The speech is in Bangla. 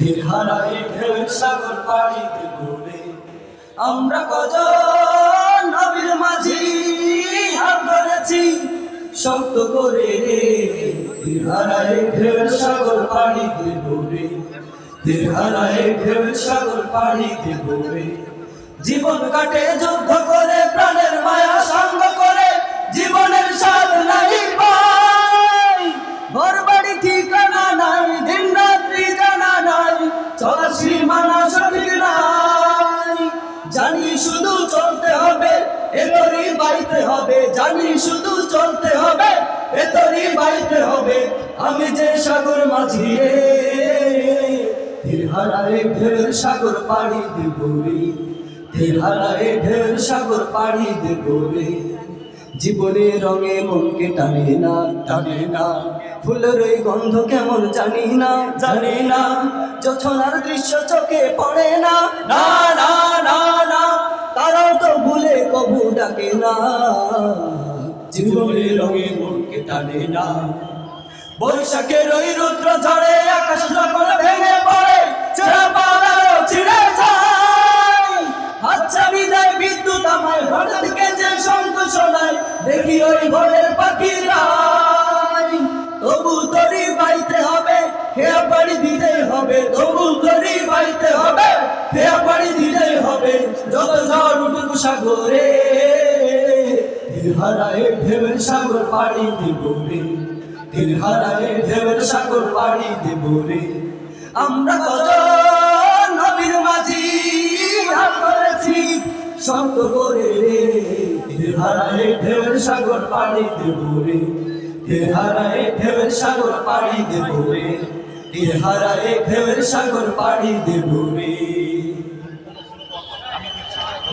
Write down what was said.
তীর হারায় ঢেউয়ের সাগর পাড়ি দেব রে আমরা কত নবীর মাঝি, হাত ধরেছি শক্ত করে। তীর হারায় ঢেউয়ের সাগর পাড়ি দেব রে তীর হারায় ঢেউয়ের সাগর পাড়ি দেব রে জীবন কাটে, যুদ্ধ করে, প্রাণের মায়া সঙ্গ করে। জীবনের স্বাদ নাই পাই। ঘর ঠিকানা নাই চলার সীমানা সঠিক নাই। জানি শুধু চলতে হবে, এতরি বাইতে হবে। জানি শুধু চলতে হবে, এতরি বাইতে হবে। আমি যে সাগর মাঝি রে তীর হারায় ঢের সাগর পাড়ি দেব রে। তীর হারায় ঢের সাগর পাড়ি দেব রে। জীবনে রঙে মনকে টানে না টানে না। ফুলের ওই গন্ধ কেমন জানি না জানি না। যোছনার দৃশ্য চোখে পড়ে না। না না না না। তারাও তো ভুলে কবু ডাকে না। জীবনে রঙে মনকে টানে না। বৈশাখের ওই রুদ্র ঝড়ে আকাশ দেখি ওই ভোরের পাখিরা তবু তরি বাইতে হবে, খেয়া পাড়ি দিতে হবে। তবু তরি বাইতে হবে, খেয়া পাড়ি দিতে হবে। যত ঝড় উঠুক সাগরে হারায় ঢেউয়ের সাগর পাড়ি দিব রে। তীর হারায় ঢেউয়ের সাগর পাড়ি দেব রে। আমরা কত নবীর মাঝি ধরেছি শক্ত করে। হারায় ঢেউর সাগর পাড়ি দেব রে। তীর হারায় ঢেউয়ের সাগর পাড়ি দেব রে। তীর হারায় ঢেউয়ের সাগর পাড়ি দেব